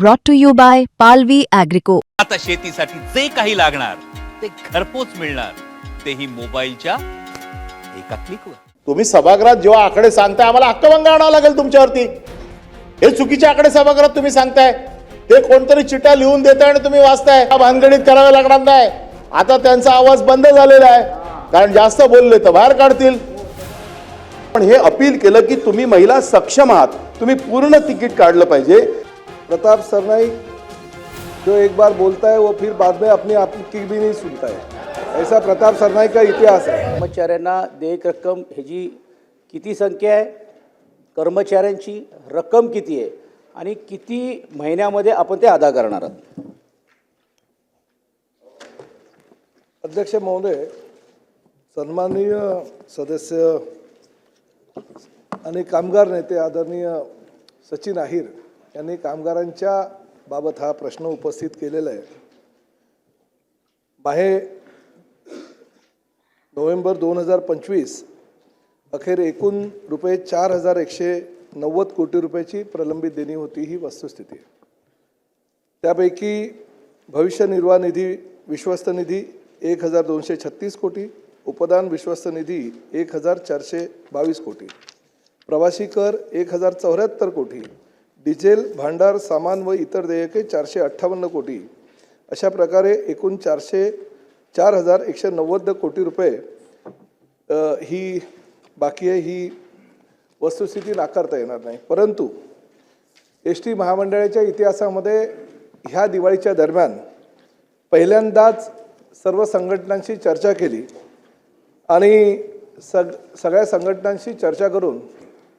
brought to you by Palvi Agrico. आता शेतीसाठी जे काही लागणार ते घरपोच मिळणार. तेही मोबाईलच्या एका क्लिकवर. तुम्ही सभागृहात जेव्हा आकडे सांगताय आम्हाला हक्कभंग आणावं लागेल तुमच्यावरती. हे चुकीचे आकडे सभागृहात तुम्ही सांगताय. ते कोणतरी चिट्ट्या लिहून देताय आणि तुम्ही वाचताय. भानगडीत करावे लागणार नाही. आता त्यांचा आवाज बंद झालेला आहे. कारण जास्त बोलले तर बाहेर काढतील. पण हे अपील केलं की तुम्ही महिला सक्षम आहात. तुम्ही पूर्ण तिकीट काढलं पाहिजे. प्रताप सरनाईक जो एक बार बोलता है वो फिर बाद में अपनी आपकी भी नहीं सुनता है। ऐसा प्रताप सरनाईक का इतिहास है। कर्मचाऱ्यांना देयक रक्कम ह्याची किती संख्या आहे? कर्मचाऱ्यांची रक्कम किती आहे? आणि किती महिन्यामध्ये आपण ते अदा करणार आहात? अध्यक्ष महोदय सन्माननीय सदस्य आणि कामगार नेते आदरणीय सचिन अहिर यांनी कामगारांच्या बाबत हा प्रश्न उपस्थित केलेला आहे. बाहे नोव्हेंबर दोन हजार पंचवीस अखेर एकूण रुपये चार हजार एकशे नव्वद कोटी रुपयाची प्रलंबित देणी होती ही वस्तुस्थिती आहे. त्यापैकी भविष्य निर्वाह निधी विश्वस्त निधी एक हजार दोनशे छत्तीस कोटी उपदान विश्वस्त निधी एक हजार चारशे बावीस कोटी प्रवासी कर एक हजार चौऱ्याहत्तर कोटी डिझेल भांडार सामान व इतर देयके चारशे अठ्ठावन्न कोटी. अशा प्रकारे एकूण चारशे चार हजार एकशे नव्वद कोटी रुपये ही बाकी आहे ही वस्तुस्थिती नाकारता येणार नाही. परंतु एस टी महामंडळाच्या इतिहासामध्ये ह्या दिवाळीच्या दरम्यान पहिल्यांदाच सर्व संघटनांशी चर्चा केली आणि सग सगळ्या संघटनांशी चर्चा करून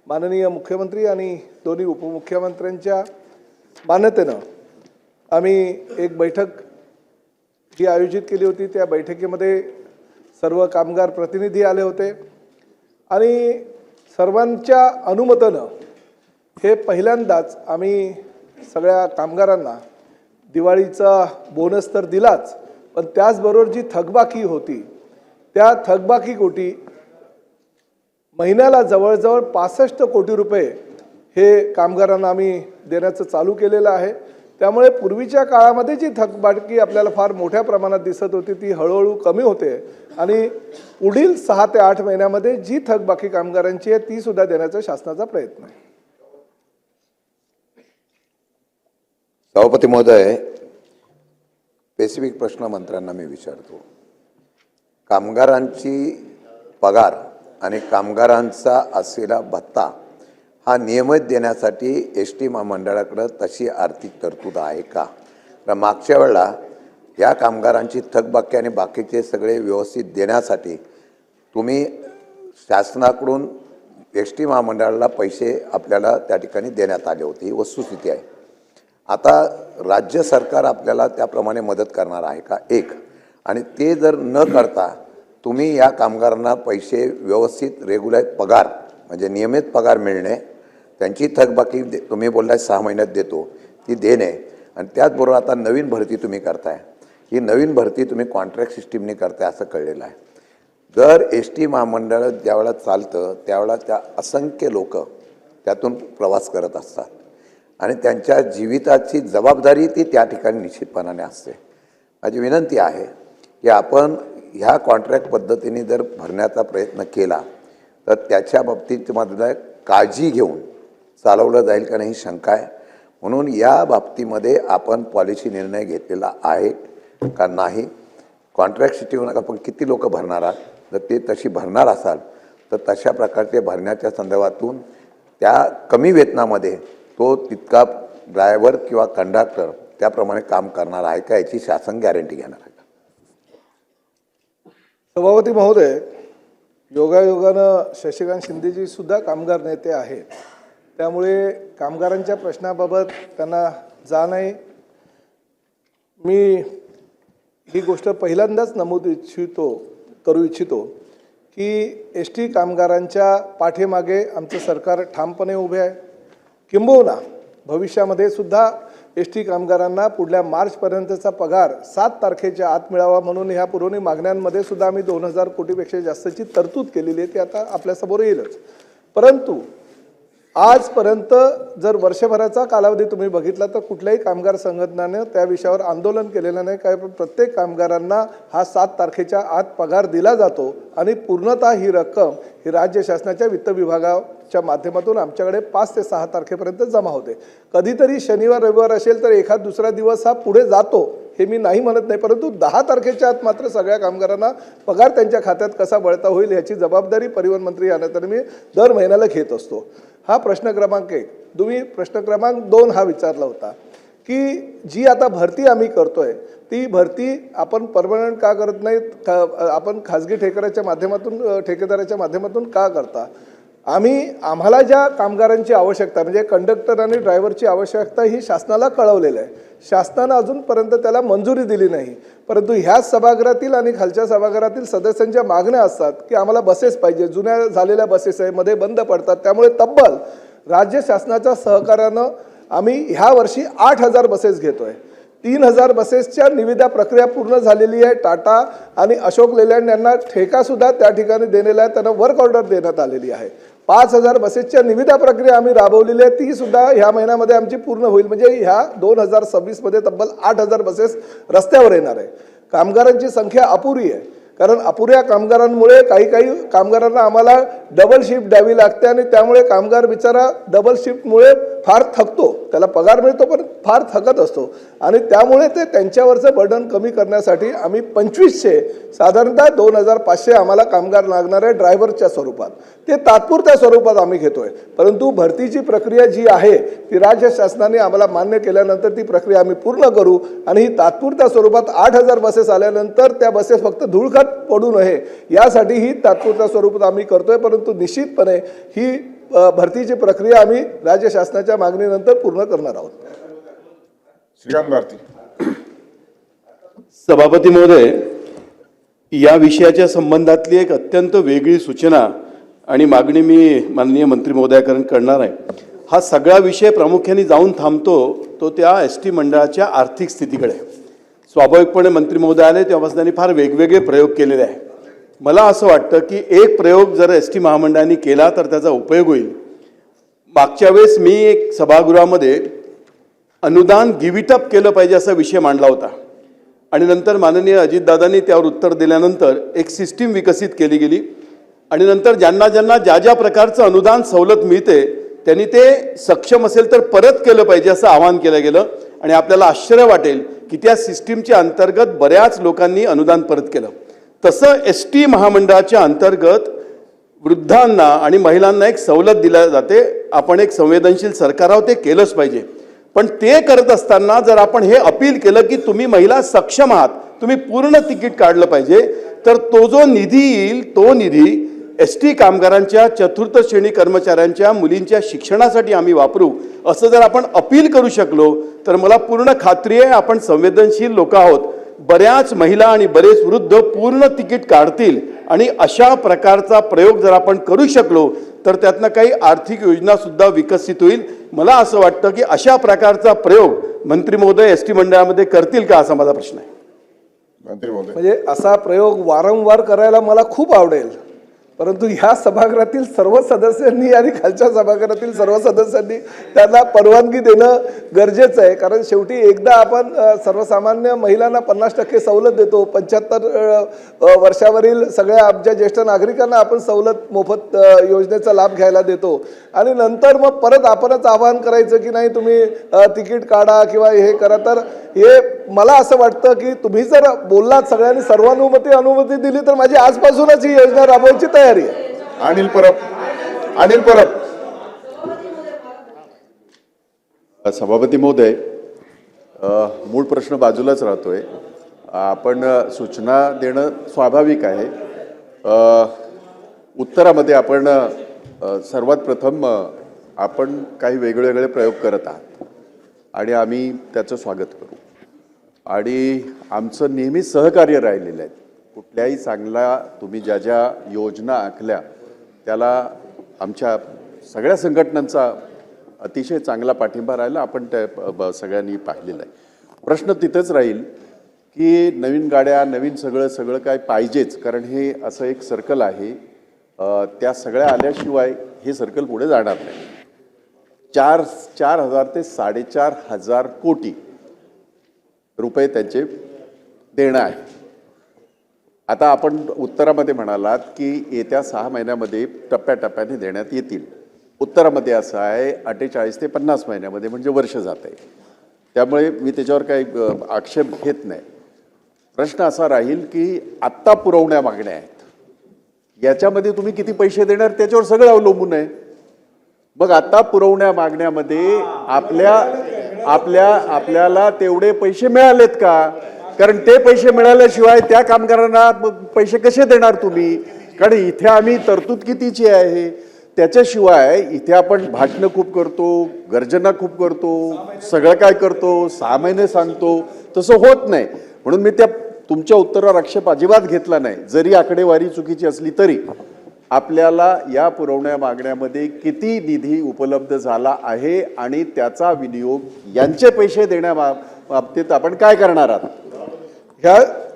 माननीय मुख्यमंत्री आणि दोन्ही उपमुख्यमंत्र्यांच्या मान्यतेनं आम्ही एक बैठक जी आयोजित केली होती त्या बैठकीमध्ये सर्व कामगार प्रतिनिधी आले होते आणि सर्वांच्या अनुमतानं हे पहिल्यांदाच आम्ही सगळ्या कामगारांना दिवाळीचा बोनस तर दिलाच पण त्याचबरोबर जी थकबाकी होती त्या थकबाकी कोटी महिन्याला जवळजवळ पासष्ट कोटी रुपये हे कामगारांना आम्ही देण्याचं चालू केलेलं आहे. त्यामुळे पूर्वीच्या काळामध्ये जी थकबाटकी आपल्याला फार मोठ्या प्रमाणात दिसत होती ती हळूहळू कमी होते. आणि पुढील सहा ते आठ महिन्यामध्ये जी थकबाकी कामगारांची आहे ती सुद्धा देण्याचा शासनाचा प्रयत्न आहे. सभापती महोदय स्पेसिफिक प्रश्न मंत्र्यांना मी विचारतो. कामगारांची पगार आणि कामगारांचा असलेला भत्ता हा नियमित देण्यासाठी एस टी महामंडळाकडं तशी आर्थिक तरतूद आहे का? तर मागच्या वेळेला या कामगारांची थकबाकी आणि बाकीचे सगळे व्यवस्थित देण्यासाठी तुम्ही शासनाकडून एस टी महामंडळाला पैसे आपल्याला त्या ठिकाणी देण्यात आले होते. ही वस्तुस्थिती आहे. आता राज्य सरकार आपल्याला त्याप्रमाणे मदत करणार आहे का? एक. आणि ते जर न करता तुम्ही या कामगारांना पैसे व्यवस्थित रेग्युलर पगार म्हणजे नियमित पगार मिळणे त्यांची थकबाकी दे तुम्ही बोललाय सहा महिन्यात देतो ती देणे. आणि त्याचबरोबर आता नवीन भरती तुम्ही करताय. ही नवीन भरती तुम्ही कॉन्ट्रॅक्ट सिस्टीमने करताय असं कळलेलं आहे. जर एस टी महामंडळ ज्यावेळेला चालतं त्यावेळेला त्या असंख्य लोक त्यातून प्रवास करत असतात. आणि त्यांच्या जीविताची जबाबदारी ती त्या ठिकाणी निश्चितपणाने असते. माझी विनंती आहे की आपण ह्या कॉन्ट्रॅक्ट पद्धतीने जर भरण्याचा प्रयत्न केला तर त्याच्या बाबतीत मधलं काळजी घेऊन चालवलं जाईल का नाही शंका आहे. म्हणून या बाबतीमध्ये आपण पॉलिसी निर्णय घेतलेला आहे का नाही कॉन्ट्रॅक्ट सिटीवर आपण किती लोक भरणार आहात जर ते तशी भरणार असाल तर तशा प्रकारचे भरण्याच्या संदर्भातून त्या कमी वेतनामध्ये तो तितका ड्रायव्हर किंवा कंडक्टर त्याप्रमाणे काम करणार आहे का याची शासन गॅरंटी घेणार आहे. सभापती महोदय योगायोगानं शशिकांत शिंदेजी सुद्धा कामगार नेते आहेत. त्यामुळे कामगारांच्या प्रश्नाबाबत त्यांना जाण आहे मी ही गोष्ट पहिल्यांदाच नमूद इच्छितो करू इच्छितो की एस टी कामगारांच्या पाठीमागे आमचं सरकार ठामपणे उभे आहे. किंबहुना भविष्यामध्ये सुद्धा एस टी कामगारांना पुढल्या मार्चपर्यंतचा पगार सात तारखेच्या आत मिळावा म्हणून ह्या पुरवणी मागण्यांमध्ये सुद्धा आम्ही दोन हजार कोटीपेक्षा जास्तची तरतूद केलेली आहे ती आता आपल्यासमोर येईलच. परंतु आजपर्यंत जर वर्षभराचा कालावधी तुम्ही बघितला तर कुठल्याही कामगार संघटनानं त्या विषयावर आंदोलन केलेलं नाही. काय प्रत्येक कामगारांना हा सात तारखेच्या आत पगार दिला जातो आणि पूर्णतः ही रक्कम ही राज्य शासनाच्या वित्त विभागाच्या माध्यमातून आमच्याकडे पाच ते सहा तारखेपर्यंत जमा होते. कधीतरी शनिवार रविवार असेल तर एखाद दुसरा दिवस हा पुढे जातो हे मी नाही म्हणत नाही परंतु दहा तारखेच्या आत मात्र सगळ्या कामगारांना पगार त्यांच्या खात्यात कसा वळता होईल याची जबाबदारी परिवहन मंत्री या तर मी दर महिन्याला घेत असतो. हा प्रश्न क्रमांक एक. तुम्ही प्रश्न क्रमांक दोन हा विचारला होता की जी आता भरती आम्ही करतोय ती भरती आपण परमनंट का करत नाही का आपण खाजगी ठेकऱ्याच्या माध्यमातून ठेकेदाराच्या माध्यमातून का करता? आम्ही आम्हाला ज्या कामगारांची आवश्यकता म्हणजे कंडक्टर आणि ड्रायव्हरची आवश्यकता ही शासनाला कळवलेलं आहे. शासनानं अजूनपर्यंत त्याला मंजुरी दिली नाही. परंतु ह्याच सभागृहातील आणि खालच्या सभागृहातील सदस्यांच्या मागण्या असतात की आम्हाला बसेस पाहिजे. जुन्या झालेल्या बसेस आहे मध्ये बंद पडतात. त्यामुळे तब्बल राज्य शासनाच्या सहकार्यानं आम्ही ह्या वर्षी आठ हजार बसेस घेतोय. तीन हजार बसेसच्या निविदा प्रक्रिया पूर्ण झालेली आहे. टाटा आणि अशोक लेलँड यांना ठेकासुद्धा त्या ठिकाणी देलेला आहे. त्यांना वर्क ऑर्डर देण्यात आलेली आहे. पाच हजार बसेसच्या निविदा प्रक्रिया आम्ही राबवलेली आहे ती सुद्धा ह्या महिन्यामध्ये आमची पूर्ण होईल. म्हणजे ह्या दोन हजार सव्वीसमध्ये तब्बल आठ हजार बसेस रस्त्यावर येणार आहे. कामगारांची संख्या अपुरी आहे. कारण अपुऱ्या कामगारांमुळे काही काही कामगारांना आम्हाला डबल शिफ्ट द्यावी लागते आणि त्यामुळे कामगार बिचारा डबल शिफ्टमुळे फार थकतो त्याला पगार मिळतो पण फार थकत असतो. आणि त्यामुळे ते त्यांच्यावरचं बर्डन कमी करण्यासाठी आम्ही पंचवीसशे साधारणतः दोन हजार पाचशे आम्हाला कामगार लागणार आहे ड्रायव्हरच्या स्वरूपात. ते तात्पुरत्या स्वरूपात आम्ही घेतोय. परंतु भरतीची प्रक्रिया जी आहे ती राज्य शासनाने आम्हाला मान्य केल्यानंतर ती प्रक्रिया आम्ही पूर्ण करू. आणि ही तात्पुरत्या स्वरूपात आठ हजार बसेस आल्यानंतर त्या बसेस फक्त धुळखत पडू नये. यासाठी ही तात्पुरत्या स्वरूपात आम्ही करतोय परंतु निश्चितपणे ही भरतीची प्रक्रिया आम्ही राज्य शासनाच्या मागणीनंतर पूर्ण करणार आहोत. श्रीकांत भारती. सभापती महोदय या विषयाच्या संबंधातली एक अत्यंत वेगळी सूचना आणि मागणी मी माननीय मंत्री महोदयाकडे करणार आहे. हा सगळा विषय प्रामुख्याने जाऊन थांबतो तो त्या एस टी मंडळाच्या आर्थिक स्थितीकडे. स्वाभाविकपणे मंत्री महोदय आले तेव्हापासून त्यांनी फार वेगवेगळे प्रयोग केलेले आहे मला असं वाटतं की एक प्रयोग जर एस टी महामंडळाने केला तर त्याचा उपयोग होईल. मागच्या वेळेस मी एक सभागृहामध्ये अनुदान गिविटअप केलं पाहिजे असा विषय मांडला होता. आणि नंतर माननीय अजितदादांनी त्यावर उत्तर दिल्यानंतर एक सिस्टीम विकसित केली गेली. आणि नंतर ज्यांना ज्यांना ज्या ज्या प्रकारचं अनुदान सवलत मिळते त्यांनी ते सक्षम असेल तर परत केलं पाहिजे असं आवाहन केलं गेलं. आणि आपल्याला आश्चर्य वाटेल की त्या सिस्टीमच्या अंतर्गत बऱ्याच लोकांनी अनुदान परत केलं. तसं एस टी महामंडळाच्या अंतर्गत वृद्धांना आणि महिलांना एक सवलत दिल्या जाते. आपण एक संवेदनशील सरकार आहोत ते केलंच पाहिजे. पण ते करत असताना जर आपण हे अपील केलं की तुम्ही महिला सक्षम आहात तुम्ही पूर्ण तिकीट काढलं पाहिजे तर तो जो निधी येईल तो निधी एस टी कामगारांच्या चतुर्थ श्रेणी कर्मचाऱ्यांच्या मुलींच्या शिक्षणासाठी आम्ही वापरू. असं जर आपण अपील करू शकलो तर मला पूर्ण खात्री आहे आपण संवेदनशील लोक आहोत. बऱ्याच महिला आणि बरेच वृद्ध पूर्ण तिकीट काढतील आणि अशा प्रकारचा प्रयोग जर आपण करू शकलो तर त्यातनं काही आर्थिक योजना सुद्धा विकसित होईल. मला असं वाटतं की अशा प्रकारचा प्रयोग मंत्री महोदय एस टी मंडळामध्ये करतील का असा माझा प्रश्न आहे. मंत्री महोदय. म्हणजे असा प्रयोग वारंवार करायला मला खूप आवडेल. परंतु ह्या सभागृहातील सर्व सदस्यांनी आणि खालच्या सभागृहातील सर्व सदस्यांनी त्यांना परवानगी देणं गरजेचं आहे. कारण शेवटी एकदा आपण सर्वसामान्य महिलांना पन्नास टक्के सवलत देतो. पंच्याहत्तर वर्षावरील सगळ्या आमच्या ज्येष्ठ नागरिकांना आपण सवलत मोफत योजनेचा लाभ घ्यायला देतो. आणि नंतर मग परत आपणच आवाहन करायचं की नाही तुम्ही तिकीट काढा किंवा हे करा. तर हे मला असं वाटतं की तुम्ही जर बोललात सगळ्यांनी सर्वानुमती अनुमती दिली तर माझी आजपासूनच ही योजना राबवायची तयार आहे अनिल परब. अनिल परब. सभापती महोदय मूळ प्रश्न बाजूलाच राहतोय. आपण सूचना देणं स्वाभाविक आहे. उत्तरामध्ये आपण सर्वात प्रथम आपण काही वेगवेगळे प्रयोग करत आहात. आणि आम्ही त्याचं स्वागत करू. आणि आमचं नेहमी सहकार्य राहिलेलं आहे. कुठल्याही चांगला तुम्ही ज्या ज्या योजना आखल्या त्याला आमच्या सगळ्या संघटनांचा अतिशय चांगला पाठिंबा राहिला. आपण त्या सगळ्यांनी पाहिलेला आहे. प्रश्न तिथंच राहील की नवीन गाड्या नवीन सगळं सगळं काय पाहिजेच कारण हे असं एक सर्कल आहे. त्या सगळ्या आल्याशिवाय हे सर्कल पुढे जाणार नाही. चार चार हजार ते साडेचार हजार कोटी रुपये त्यांचे देणं आहे. आता आपण उत्तरामध्ये म्हणालात की येत्या सहा महिन्यामध्ये टप्प्याटप्प्याने देण्यात येतील. उत्तरामध्ये असं आहे अठ्ठेचाळीस ते पन्नास महिन्यामध्ये म्हणजे वर्ष जात आहे. त्यामुळे मी त्याच्यावर काही आक्षेप घेत नाही. प्रश्न असा राहील की आत्ता पुरवण्या मागण्या आहेत. याच्यामध्ये तुम्ही किती पैसे देणार त्याच्यावर सगळं अवलंबून आहे. मग आता पुरवण्या मागण्यामध्ये आपल्या आपल्या आपल्याला तेवढे पैसे मिळालेत का? कारण ते पैसे मिळाल्याशिवाय त्या कामगारांना पैसे कसे देणार तुम्ही? कारण इथे आम्ही तरतूद कितीची आहे? त्याच्याशिवाय इथे आपण भाषणं खूप करतो गर्जना खूप करतो सगळं काय करतो सहा महिने सांगतो तसं होत नाही. म्हणून मी त्या तुमच्या उत्तरावर आक्षेप अजिबात घेतला नाही. जरी आकडेवारी चुकीची असली तरी आपल्याला या पुरवण्या मागण्यामध्ये किती निधी उपलब्ध झाला आहे आणि त्याचा विनियोग यांचे पैसे देण्या बाबतीत आपण काय करणार आहात? ह्या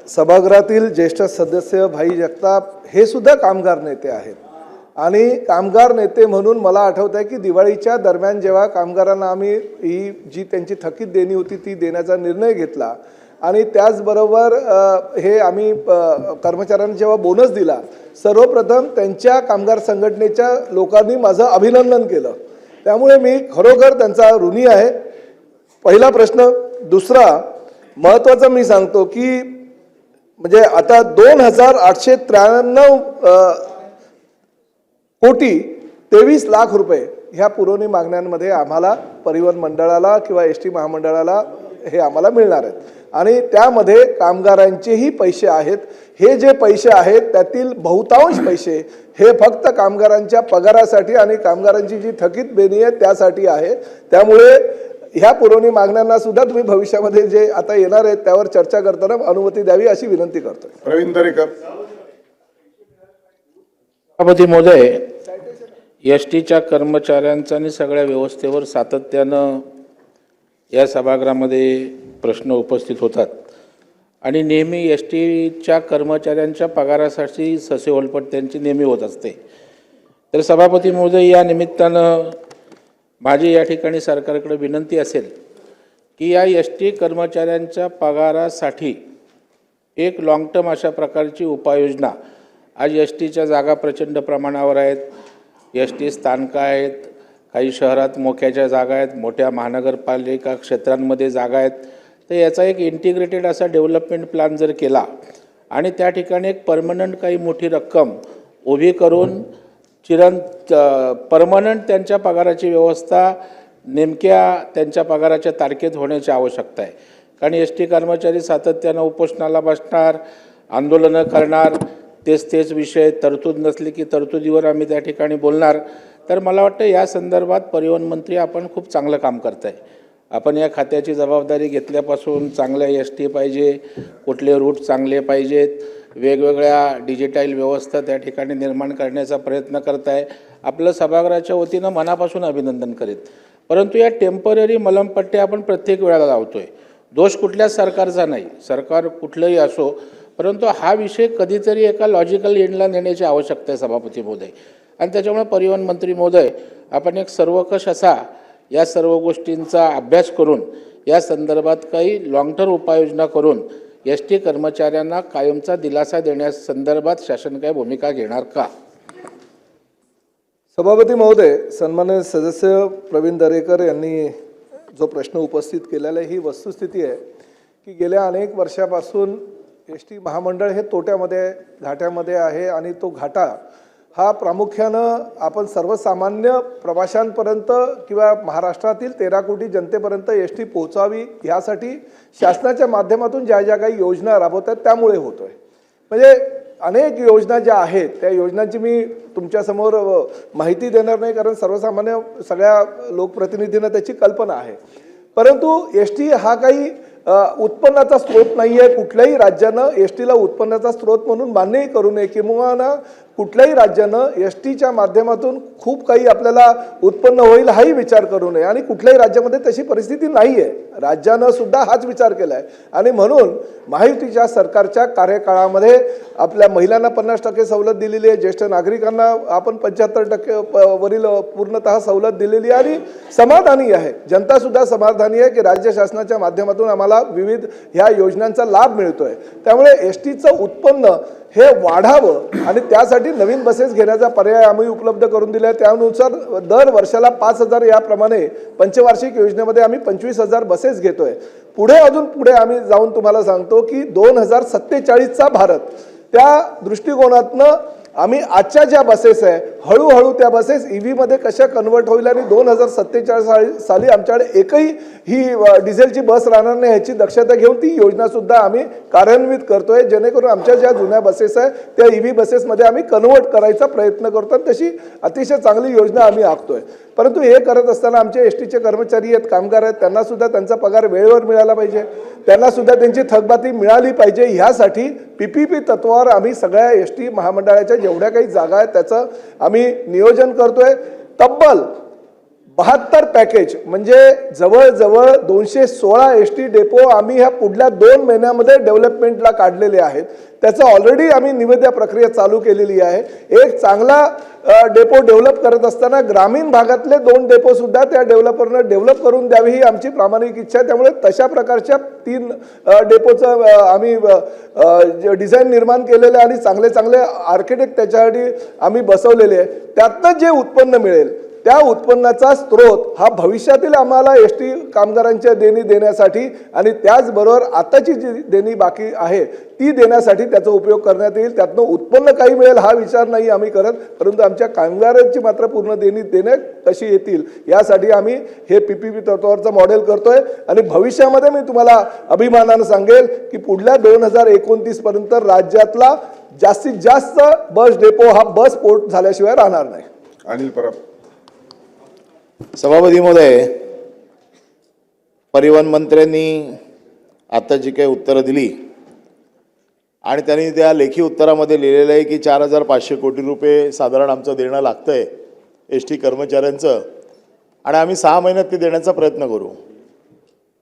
सभागृहातील ज्येष्ठ सदस्य भाई जगताप हे सुद्धा कामगार नेते आहेत. आणि कामगार नेते म्हणून मला आठवत आहे की दिवाळीच्या दरम्यान जेव्हा कामगारांना आम्ही ही जी त्यांची थकीत देणी होती ती देण्याचा निर्णय घेतला. आणि त्याचबरोबर हे आम्ही कर्मचाऱ्यांना जेव्हा बोनस दिला सर्वप्रथम त्यांच्या कामगार संघटनेच्या लोकांनी माझं अभिनंदन केलं. त्यामुळे मी खरोखर त्यांचा ऋणी आहे. पहिला प्रश्न. दुसरा महत्वाचं मी सांगतो की म्हणजे आता दोन हजार आठशे त्र्याण्णव कोटी तेवीस लाख रुपये ह्या पुरवणी मागण्यांमध्ये आम्हाला परिवहन मंडळाला किंवा एस टी महामंडळाला हे आम्हाला मिळणार आहेत. आणि त्यामध्ये कामगारांचेही पैसे आहेत. हे जे पैसे आहेत त्यातील बहुतांश पैसे हे फक्त कामगारांच्या पगारासाठी आणि कामगारांची जी थकीत बेनी आहे त्यासाठी आहे. त्यामुळे ह्या पुरवणी मागण्यांना सुद्धा तुम्ही भविष्यामध्ये जे आता येणार आहेत त्यावर चर्चा करताना अनुमती द्यावी अशी विनंती करतोय. प्रवीण दरेकर. सभापती महोदय एस टीच्या कर्मचाऱ्यांचा आणि सगळ्या व्यवस्थेवर सातत्यानं या सभागृहामध्ये प्रश्न उपस्थित होतात. आणि नेहमी एस टीच्या कर्मचाऱ्यांच्या पगारासाठी ससेहोलपट त्यांची नेहमी होत असते. तर सभापती महोदय या निमित्तानं माझी या ठिकाणी सरकारकडे विनंती असेल की या एस टी कर्मचाऱ्यांच्या पगारासाठी एक लाँग टर्म अशा प्रकारची उपाययोजना आज एस टीच्या जागा प्रचंड प्रमाणावर आहेत. एस टी स्थानकं आहेत काही शहरात मोक्याच्या जागा आहेत मोठ्या महानगरपालिका क्षेत्रांमध्ये जागा आहेत. तर याचा एक इंटिग्रेटेड असा डेव्हलपमेंट प्लॅन जर केला आणि त्या ठिकाणी एक परमनंट काही मोठी रक्कम उभी करून चिरं परमनंट त्यांच्या पगाराची व्यवस्था नेमक्या त्यांच्या पगाराच्या तारखेत होण्याची आवश्यकता आहे. कारण एस टी कर्मचारी सातत्यानं उपोषणाला बसणार आंदोलनं करणार तेच तेच विषय तरतूद नसली की तरतुदीवर आम्ही त्या ठिकाणी बोलणार. तर मला वाटतं या संदर्भात परिवहन मंत्री आपण खूप चांगलं काम करताय. आपण या खात्याची जबाबदारी घेतल्यापासून चांगल्या एस टी पाहिजे कुठले रूट चांगले पाहिजेत वेगवेगळ्या डिजिटाईल व्यवस्था त्या ठिकाणी निर्माण करण्याचा प्रयत्न करत आहे आपलं सभागृहाच्या वतीनं मनापासून अभिनंदन करीत. परंतु या टेंपररी मलमपट्ट्या आपण प्रत्येक वेळेला आहे दोष कुठल्याच सरकारचा नाही. सरकार कुठलंही असो परंतु हा विषय कधीतरी एका लॉजिकल एंडला नेण्याची आवश्यकता आहे सभापती महोदय. आणि त्याच्यामुळे परिवहन मंत्री महोदय आपण एक सर्वकष असा या सर्व गोष्टींचा अभ्यास करून या संदर्भात काही लॉंग टर्म उपाययोजना करून एस टी कर्मचाऱ्यांना कायमचा दिलासा देण्यास संदर्भात शासन काय भूमिका घेणार का? सभापती महोदय सन्मान्य सदस्य प्रवीण दरेकर यांनी जो प्रश्न उपस्थित केलेला आहे ही वस्तुस्थिती आहे की गेल्या अनेक वर्षापासून एस टी महामंडळ हे तोट्यामध्ये घाट्यामध्ये आहे आणि तो घाटा हा प्रामुख्यानं आपण सर्वसामान्य प्रवाशांपर्यंत किंवा महाराष्ट्रातील तेरा कोटी जनतेपर्यंत एस टी पोहोचावी ह्यासाठी शासनाच्या माध्यमातून ज्या ज्या काही योजना राबवतात त्यामुळे होतोय. म्हणजे अनेक योजना ज्या आहेत त्या योजनांची मी तुमच्यासमोर माहिती देणार नाही कारण सर्वसामान्य सगळ्या लोकप्रतिनिधींना त्याची कल्पना आहे. परंतु एस टी हा काही उत्पन्नाचा स्रोत नाही आहे कुठल्याही राज्यानं एस टीला उत्पन्नाचा स्रोत म्हणून मान्यही करू नये किंवा ना कुठल्याही राज्यानं एस टीच्या माध्यमातून खूप काही आपल्याला उत्पन्न होईल हाही विचार करू नये. आणि कुठल्याही राज्यामध्ये तशी परिस्थिती नाही आहे राज्यानं सुद्धा हाच विचार केला आहे आणि म्हणून महायुतीच्या सरकारच्या कार्यकाळामध्ये आपल्या महिलांना पन्नास टक्के सवलत दिलेली आहे. ज्येष्ठ नागरिकांना आपण पंच्याहत्तर टक्के प- वरील पूर्णतः सवलत दिलेली आहे. आणि समाधानी आहे. जनतासुद्धा समाधानी आहे की राज्य शासनाच्या माध्यमातून आम्हाला विविध ह्या योजनांचा लाभ मिळतो आहे त्यामुळे एस टीचं उत्पन्न हे वाढावं आणि त्यासाठी नवीन बसेस घेण्याचा पर्याय आम्ही उपलब्ध करून दिला आहे त्यानुसार दर वर्षाला पाच हजार याप्रमाणे पंचवार्षिक योजनेमध्ये आम्ही पंचवीस हजार बसेस घेतोय. पुढे अजून पुढे आम्ही जाऊन तुम्हाला सांगतो की दोन हजार सत्तेचाळीसचा भारत त्या दृष्टिकोनातनं आम्ही आजच्या ज्या बसेस आहे हळूहळू त्या बसेस ई व्हीमध्ये कशा कन्वर्ट होईल आणि दोन हजार सत्तेचाळीस साली साली आमच्याकडे एकही ही डिझेलची बस राहणार नाही ह्याची दक्षता घेऊन ती योजनासुद्धा आम्ही कार्यान्वित करतोय जेणेकरून आमच्या ज्या जुन्या बसेस आहे त्या ई व्ही बसेसमध्ये आम्ही कन्वर्ट करायचा प्रयत्न करतो आणि तशी अतिशय चांगली योजना आम्ही आखतोय. परंतु हे करत असताना आमचे एस टीचे कर्मचारी आहेत कामगार आहेत त्यांनासुद्धा त्यांचा पगार वेळेवर मिळाला पाहिजे. त्यांनासुद्धा त्यांची थकबाती मिळाली पाहिजे. ह्यासाठी पी पी पी तत्वावर आम्ही सगळ्या एस टी महामंडळाच्या जेवढ्या काही जागा आहेत त्याचं आम्ही नियोजन करतोय. तब्बल बहात्तर पॅकेज म्हणजे जवळजवळ दोनशे सोळा एस टी डेपो आम्ही ह्या पुढल्या दोन महिन्यामध्ये डेव्हलपमेंटला काढलेले आहेत. त्याचं ऑलरेडी आम्ही निवेद्या प्रक्रिया चालू केलेली आहे. एक चांगला डेपो डेव्हलप करत असताना ग्रामीण भागातले दोन डेपोसुद्धा त्या डेव्हलपरनं डेव्हलप करून द्यावी ही आमची प्रामाणिक इच्छा आहे. त्यामुळे तशा प्रकारच्या तीन डेपोचं आम्ही डिझाईन निर्माण केलेलं आहे आणि चांगले चांगले आर्किटेक्ट त्याच्यासाठी आम्ही बसवलेले आहे. त्यातनं जे उत्पन्न मिळेल त्या उत्पन्नाचा स्रोत हा भविष्यातील आम्हाला एस टी कामगारांच्या देणी देण्यासाठी आणि त्याचबरोबर आताची जी देणी बाकी आहे ती देण्यासाठी त्याचा उपयोग करण्यात येईल. त्यातनं उत्पन्न काही मिळेल हा विचार नाही आम्ही करत परंतु आमच्या कामगारांची मात्र पूर्ण देणी देणे कशी येतील यासाठी आम्ही हे पी पी पी तत्वावरचं मॉडेल करतोय. आणि भविष्यामध्ये मी तुम्हाला अभिमानानं सांगेल की पुढल्या दोन हजार एकोणतीस पर्यंत राज्यातला जास्तीत जास्त बस डेपो हा बस पोर्ट झाल्याशिवाय राहणार नाही. अनिल परब. सभापती महोदय परिवहन मंत्र्यांनी आता जी काही उत्तरं दिली आणि त्यांनी त्या लेखी उत्तरामध्ये लिहिलेलं आहे की चार हजार पाचशे कोटी रुपये साधारण आमचं देणं लागतं आहे एस टी कर्मचाऱ्यांचं. आणि आम्ही सहा महिन्यात ते देण्याचा प्रयत्न करू.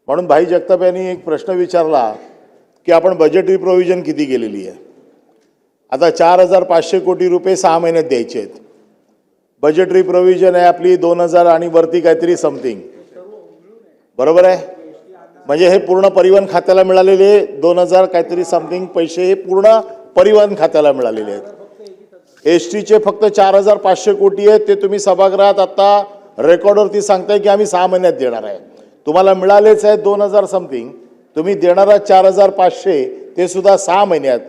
म्हणून भाई जगताप यांनी एक प्रश्न विचारला की आपण बजेटरी प्रोव्हिजन किती केलेली आहे? आता चार हजार पाचशे कोटी रुपये सहा महिन्यात द्यायचे आहेत. बजेटरी प्रोव्हिजन आहे आपली दोन हजार आणि वरती काहीतरी समथिंग बरोबर आहे? म्हणजे हे पूर्ण परिवहन खात्याला मिळालेले दोन हजार काहीतरी समथिंग पैसे हे पूर्ण परिवहन खात्याला मिळालेले आहेत. एस टीचे फक्त चार हजार पाचशे कोटी आहेत. ते तुम्ही सभागृहात आत्ता रेकॉर्डवरती सांगताय की आम्ही सहा महिन्यात देणार आहे. तुम्हाला मिळालेच आहे दोन हजार समथिंग तुम्ही देणारा चार हजार पाचशे ते सुद्धा सहा महिन्यात.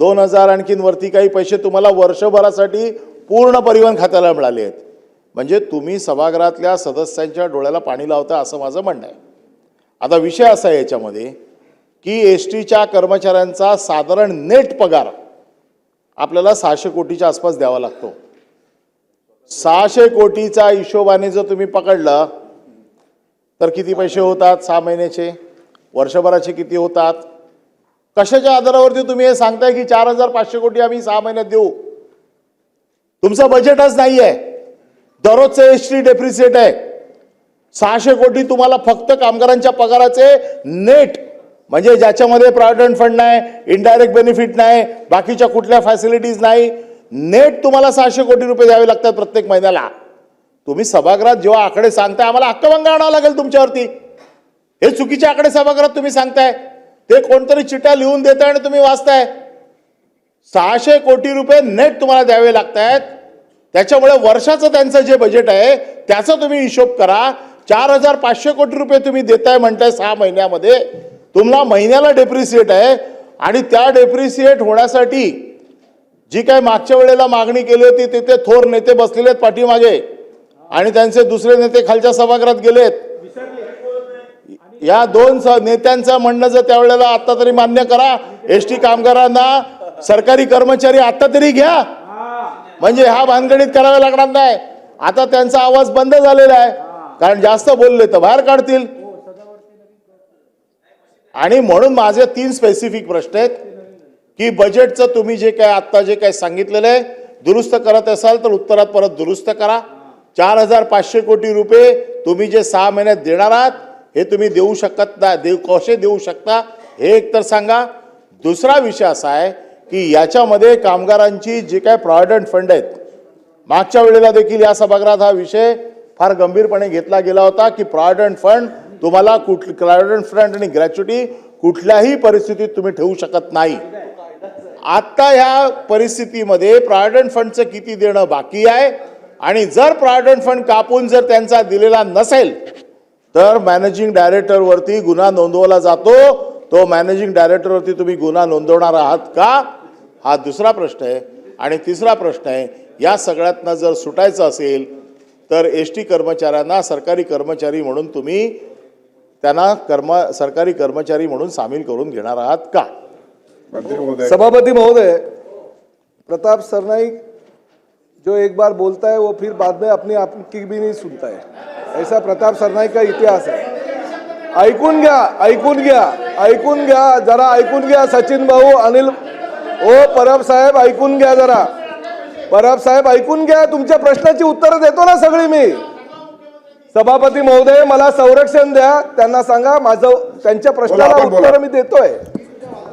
दोन हजार आणखीन वरती काही पैसे तुम्हाला वर्षभरासाठी पूर्ण परिवहन खात्याला मिळाले आहेत. म्हणजे तुम्ही सभागृहातल्या सदस्यांच्या डोळ्याला पाणी लावता असं माझं म्हणणं आहे. आता विषय असा आहे याच्यामध्ये की एस टीच्या कर्मचाऱ्यांचा साधारण नेट पगार आपल्याला सहाशे कोटीच्या आसपास द्यावा लागतो. सहाशे कोटीचा हिशोबाने जर तुम्ही पकडलं तर किती पैसे होतात? सहा महिन्याचे. वर्षभराचे किती होतात? कशाच्या आधारावरती तुम्ही हे सांगताय की चार हजार पाचशे कोटी आम्ही सहा महिन्यात देऊ? तुमचं बजेटच नाही आहे दररोजचं एस टी डेप्रिसिएट आहे. सहाशे कोटी तुम्हाला फक्त कामगारांच्या पगाराचे नेट म्हणजे ज्याच्यामध्ये प्रॉव्हिडंट फंड नाही इनडायरेक्ट बेनिफिट नाही बाकीच्या कुठल्या फॅसिलिटीज नाही नेट तुम्हाला सहाशे कोटी रुपये द्यावे लागतात प्रत्येक महिन्याला. तुम्ही सभागृहात जेव्हा आकडे सांगताय आम्हाला हक्कभंग आणावा लागेल तुमच्यावरती. हे चुकीचे आकडे सभागृहात तुम्ही सांगताय. ते कोणतरी चिट्या लिहून देताय आणि तुम्ही वाचताय. सहाशे कोटी रुपये नेट तुम्हाला द्यावे लागत आहेत त्याच्यामुळे वर्षाचं त्यांचं जे बजेट आहे त्याचा तुम्ही हिशोब करा. चार हजार पाचशे कोटी रुपये तुम्ही देताय म्हणताय सहा महिन्यामध्ये. तुम्हाला महिन्याला डेप्रिसिएट आहे. आणि त्या डेप्रिसिएट होण्यासाठी जी काय मागच्या वेळेला मागणी केली होती तिथे थोर नेते बसलेले आहेत पाठीमागे. आणि त्यांचे दुसरे नेते खालच्या सभागृहात गेलेत. या दोन नेत्यांचं म्हणणं जर त्यावेळेला आता तरी मान्य करा. एस टी कामगारांना सरकारी कर्मचारी आता तरी घ्या. म्हणजे हा भानगडीत करावा लागणार नाही. आता त्यांचा आवाज बंद झालेला आहे. कारण जास्त बोलले तर बाहेर काढतील. आणि म्हणून माझे तीन स्पेसिफिक प्रश्न आहेत की बजेटचं तुम्ही जे काय आत्ता जे काय सांगितलेलं आहे दुरुस्त करत असाल तर उत्तरात परत दुरुस्त करा. चार हजार पाचशे कोटी रुपये तुम्ही जे सहा महिन्यात देणार आहात हे तुम्ही देऊ शकत ना देऊ कसे देऊ शकता हे एक तर सांगा. दुसरा विषय असा आहे की याच्यामध्ये कामगारांची जे काय प्रॉव्हिडंट फंड आहेत मागच्या वेळेला देखील या सभागृहात हा विषय फार गंभीरपणे घेतला गेला होता की प्रॉव्हिडंट फंड तुम्हाला कुठ प्रॉव्हिडंट फंड आणि ग्रॅच्युटी कुठल्याही परिस्थितीत तुम्ही ठेवू शकत नाही. आत्ता ह्या परिस्थितीमध्ये प्रॉव्हिडंट फंडचं किती देणं बाकी आहे आणि जर प्रॉव्हिडंट फंड कापून जर त्यांचा दिलेला नसेल तर मॅनेजिंग डायरेक्टरवरती गुन्हा नोंदवला जातो. तो मॅनेजिंग डायरेक्टरवरती तुम्ही गुन्हा नोंदवणार आहात का? हा दुसरा प्रश्न आहे आणि तिसरा प्रश्न आहे या सगळ्यातनं जर सुटायचं असेल तर एस टी कर्मचाऱ्यांना सरकारी कर्मचारी म्हणून तुम्ही त्यांना कर्म सरकारी कर्मचारी म्हणून सामील करून घेणार आहात का? मंत्री महोदय. सभापति महोदय प्रताप सरनाईक जो एक बार बोलता है वो फिर बाद में अपनी आपकी भी नहीं सुनता है ऐसा प्रताप सरनाईक का इतिहास है. ऐकून घ्या ऐकून घ्या ऐकून घ्या जरा ऐकून घ्या सचिन भाऊ अनिल ओ परब साहेब ऐकून घ्या जरा. परब साहेब ऐकून घ्या. तुमच्या प्रश्नाची उत्तरं देतो ना सगळी मी. सभापती महोदय मला संरक्षण द्या. त्यांना सांगा माझं त्यांच्या प्रश्नाला. उत्तर मी देतोय.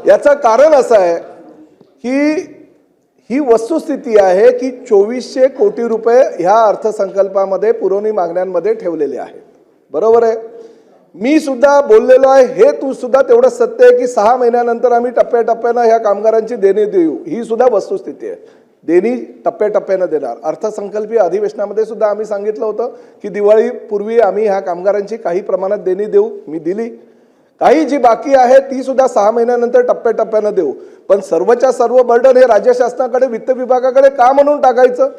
याचं कारण असं आहे की ही वस्तुस्थिती आहे की चोवीसशे कोटी रुपये ह्या अर्थसंकल्पामध्ये पुरवणी मागण्यांमध्ये ठेवलेले आहेत. बरोबर आहे? मी सुद्धा बोललेलो आहे हे तू सुद्धा तेवढं सत्य आहे की सहा महिन्यानंतर आम्ही टप्प्याटप्प्यानं ह्या कामगारांची देणी देऊ. ही सुद्धा वस्तुस्थिती आहे. देणी टप्प्याटप्प्यानं देणार. अर्थसंकल्पीय अधिवेशनामध्ये सुद्धा आम्ही सांगितलं होतं की दिवाळीपूर्वी आम्ही ह्या कामगारांची काही प्रमाणात देणी देऊ. मी दिली. काही जी बाकी आहे ती सुद्धा सहा महिन्यानंतर टप्प्याटप्प्यानं देऊ. पण सर्वच्या सर्व बर्डन हे राज्य शासनाकडे वित्त विभागाकडे का म्हणून टाकायचं?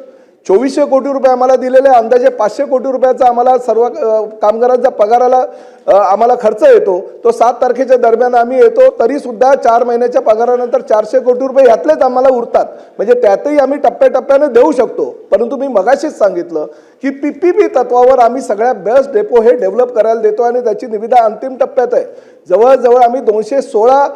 चोवीसशे कोटी रुपये आम्हाला दिलेले अंदाजे पाचशे कोटी रुपयाचा आम्हाला सर्व कामगारांच्या कामगारांचा पगाराला आम्हाला खर्च येतो. तो सात तारखेच्या दरम्यान आम्ही येतो. तरीसुद्धा चार महिन्याच्या पगारानंतर चारशे कोटी रुपये यातलेच आम्हाला उरतात. म्हणजे त्यातही आम्ही टप्प्याटप्प्याने देऊ शकतो. परंतु मी मगाशीच सांगितलं की पी पी पी तत्वावर आम्ही सगळ्या बेस्ट डेपो हे डेव्हलप करायला देतो आणि त्याची निविदा अंतिम टप्प्यात आहे. जवळजवळ आम्ही दोनशे सोळा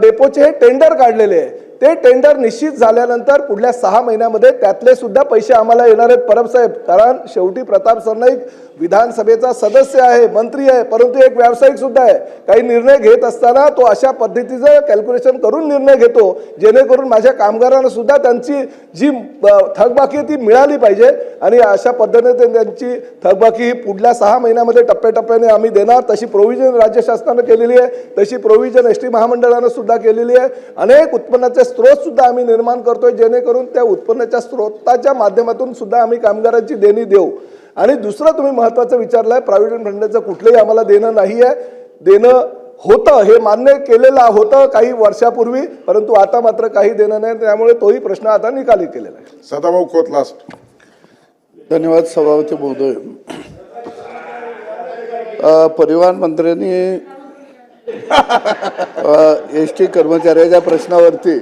डेपोचे हे टेंडर काढलेले आहे. ते टेंडर निश्चित झाल्यानंतर पुढल्या सहा महिन्यामध्ये त्यातले सुद्धा पैसे आम्हाला येणार आहेत परब साहेब. कारण शेवटी प्रताप सरनाईक विधानसभेचा सदस्य आहे मंत्री आहे परंतु एक व्यावसायिक सुद्धा आहे. काही निर्णय घेत असताना तो अशा पद्धतीचं कॅल्क्युलेशन करून निर्णय घेतो जेणेकरून माझ्या कामगारांना सुद्धा त्यांची जी थकबाकी आहे ती मिळाली पाहिजे आणि अशा पद्धतीने त्यांची थकबाकी ही पुढल्या सहा महिन्यामध्ये टप्प्याटप्प्याने आम्ही देणार. तशी प्रोव्हिजन राज्य शासनानं केलेली आहे तशी प्रोव्हिजन एस टी महामंडळानं सुद्धा केलेली आहे. अनेक उत्पन्नाचे स्रोत सुद्धा आम्ही निर्माण करतोय जेणेकरून त्या उत्पन्नाच्या स्रोताच्या माध्यमातून सुद्धा आम्ही कामगारांची देणी देऊ. आणि दुसरं तुम्ही महत्त्वाचं विचारलं आहे प्रायव्हेट फंडाचं कुठलंही आम्हाला देणं नाही आहे देणं होतं हे मान्य केलेलं होतं काही वर्षापूर्वी परंतु आता मात्र काही देणं नाही त्यामुळे तोही प्रश्न आता निकाली केलेला आहे. सदाभाऊ खोत लास्ट धन्यवाद सभापती महोदय. परिवहन मंत्र्यांनी एस टी कर्मचाऱ्याच्या प्रश्नावरती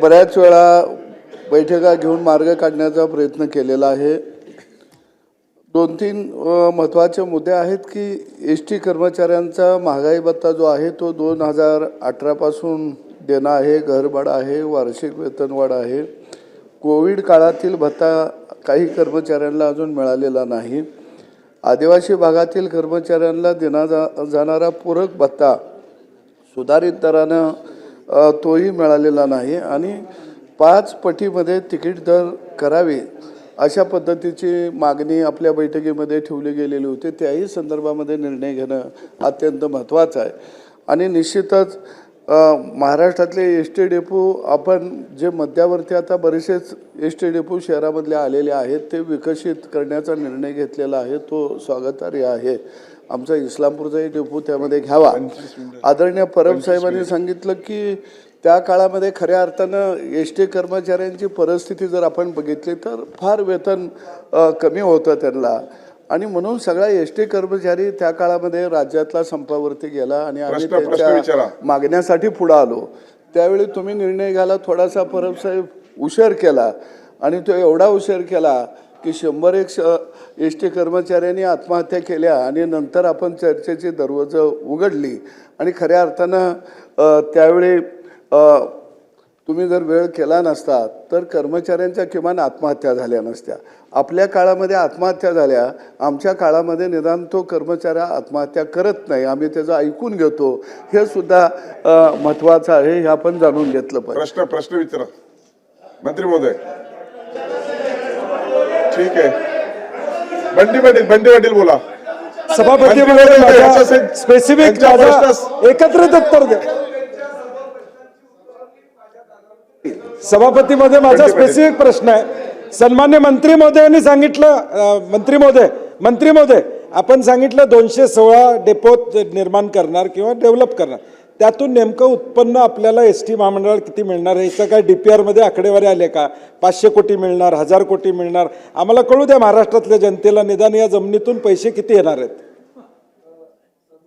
बऱ्याच वेळा बैठका घेऊन मार्ग काढण्याचा प्रयत्न केलेला आहे. दोन तीन महत्त्वाचे मुद्दे आहेत की एस टी कर्मचाऱ्यांचा महागाई भत्ता जो आहे तो दोन हजार अठरापासून देणं आहे घरभाड आहे वार्षिक वेतनवाढ आहे. कोविड काळातील भत्ता काही कर्मचाऱ्यांना अजून मिळालेला नाही. आदिवासी भागातील कर्मचाऱ्यांना देण्यात जा जाणारा पूरक भत्ता सुधारित दरानं तोही मिळालेला नाही आणि पाच पटीमध्ये तिकीट दर करावे अशा पद्धतीची मागणी आपल्या बैठकीमध्ये ठेवली गेलेली होती. त्याही संदर्भामध्ये निर्णय घेणं अत्यंत महत्त्वाचं आहे. आणि निश्चितच महाराष्ट्रातले एस टी डेपो आपण जे मध्यावरती आता बरेचसेच एस टी डेपो शहरामधले आलेले आहेत ते विकसित करण्याचा निर्णय घेतलेला आहे तो स्वागतार्ह आहे. आमचा इस्लामपूरचाही डेपो त्यामध्ये घ्यावा. आदरणीय परब साहेबांनी सांगितलं की त्या काळामध्ये खऱ्या अर्थानं एस टी कर्मचाऱ्यांची परिस्थिती जर आपण बघितली तर फार वेतन कमी होतं त्यांना. आणि म्हणून सगळा एस टी कर्मचारी त्या काळामध्ये राज्यातला संपावरती गेला आणि आम्ही. त्यांच्या मागण्यासाठी पुढं आलो. त्यावेळी तुम्ही निर्णय घ्यायला थोडासा परब साहेब उशीर केला आणि तो एवढा उशीर केला की शंभर एक एस टी कर्मचाऱ्यांनी आत्महत्या केल्या आणि नंतर आपण चर्चेची दरवाजं उघडली. आणि खऱ्या अर्थानं त्यावेळी तुम्ही जर वेळ केला नसता तर कर्मचाऱ्यांच्या किमान आत्महत्या झाल्या नसत्या. आपल्या काळामध्ये आत्महत्या झाल्या. आमच्या काळामध्ये निदान तो कर्मचाऱ्या आत्महत्या करत नाही. आम्ही त्याचं ऐकून घेतो. हे सुद्धा महत्वाचं महत्त्वाचं आहे हे आपण जाणून घेतलं पाहिजे. प्रश्न प्रश्न विचारा. मंत्री महोदय. ठीक आहे. पाटील पाटील बोला. सभापती महोदय यांच्या- स्पेसिफिक माझा एकत्रित उत्तर द्या सभापती मध्ये माझा. स्पेसिफिक प्रश्न आहे. सन्मान्य मंत्री महोदयांनी सांगितलं मंत्री महोदय मंत्री महोदय आपण सांगितलं दोनशे सोळा डेपोत निर्माण करणार किंवा डेव्हलप करणार. त्यातून नेमकं उत्पन्न आपल्याला एस टी महामंडळाला किती मिळणार? याचं काय डी पी आरमध्ये आकडेवारी आले का? पाचशे कोटी मिळणार हजार कोटी मिळणार? आम्हाला कळू द्या महाराष्ट्रातल्या जनतेला निदान या जमिनीतून पैसे किती येणार आहेत?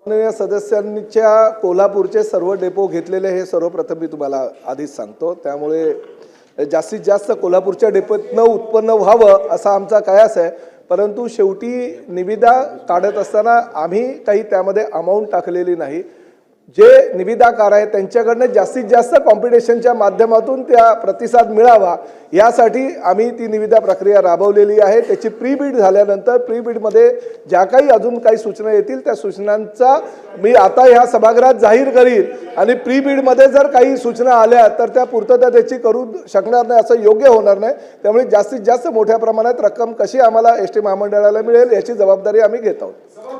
या सदस्यांच्या कोल्हापूरचे सर्व डेपो घेतलेले हे सर्वप्रथम मी तुम्हाला आधीच सांगतो. त्यामुळे जास्तीत जास्त कोल्हापूरच्या डेपोतनं उत्पन्न व्हावं असा आमचा कयास आहे. परंतु शेवटी निविदा काढत असताना आम्ही काही त्यामध्ये अमाऊंट टाकलेली नाही. जे निविदाकार आहेत त्यांच्याकडनं जास्तीत जास्त कॉम्पिटिशनच्या माध्यमातून त्या प्रतिसाद मिळावा यासाठी आम्ही ती निविदा प्रक्रिया राबवलेली आहे. त्याची प्री बीड झाल्यानंतर प्री बीडमध्ये ज्या काही अजून काही सूचना येतील त्या सूचनांचा मी आता ह्या सभागृहात जाहीर करीन. आणि प्री बीडमध्ये जर काही सूचना आल्या तर त्या पूर्तता त्याची करू शकणार नाही असं योग्य होणार नाही. त्यामुळे जास्तीत जास्त मोठ्या प्रमाणात रक्कम कशी आम्हाला एस टी महामंडळाला मिळेल याची जबाबदारी आम्ही घेत आहोत.